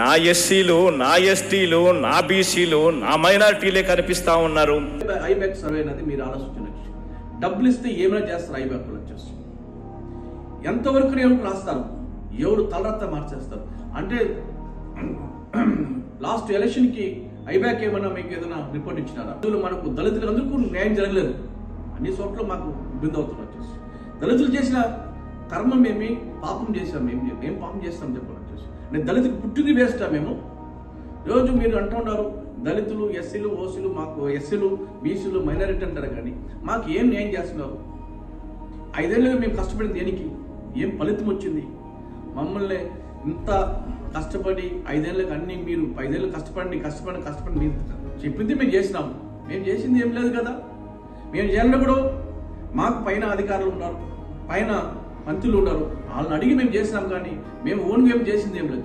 నా ఎస్సీలు నా ఎస్టీలు నా బీసీలు నా మైనారిటీలే కనిపిస్తా ఉన్నారు. ఐబ్యాక్ సర్వే అనేది మీరు ఆలోచించవచ్చు. డబ్బులు ఇస్తే ఏమైనా చేస్తారు ఐబ్యాక్ వచ్చేసి ఎంతవరకు ఎవరికి రాస్తారు ఎవరు తలరత్త మార్చేస్తారు? అంటే లాస్ట్ ఎలక్షన్కి ఐబ్యాక్ ఏమైనా మీకు ఏదైనా రిపోర్ట్ ఇచ్చినారా? మనకు దళితులు అందరికీ న్యాయం జరగలేదు. అన్ని చోట్ల మాకు ఇబ్బంది అవుతుంది వచ్చేసి. దళితులు చేసిన కర్మం ఏమి? పాపం చేసాం మేము ఏం పాపం చేస్తాం చెప్పాలి వచ్చేసి. నేను దళితులు పుట్టింది వేస్టా మేము. రోజు మీరు అంటున్నారు దళితులు ఎస్సీలు ఓసీలు మాకు ఎస్సీలు బీసీలు మైనారిటీ అంటారు కానీ మాకు ఏం న్యాయం చేస్తున్నారు? ఐదేళ్ళుగా మేము కష్టపడింది దేనికి? ఏం ఫలితం వచ్చింది? మమ్మల్ని ఇంత కష్టపడి ఐదేళ్ళకి అన్ని మీరు ఐదేళ్ళు కష్టపడి కష్టపడి కష్టపడి మీరు చెప్పింది మేము చేసినాము. మేము చేసింది ఏం లేదు కదా. మేము చేయాలన్నప్పుడు మాకు పైన అధికారులు ఉన్నారు. పైన మంత్రులు ఉన్నారు వాళ్ళని అడిగి మేము చేసినాం కానీ మేము ఓన్ ఏం చేసింది ఏం లేదు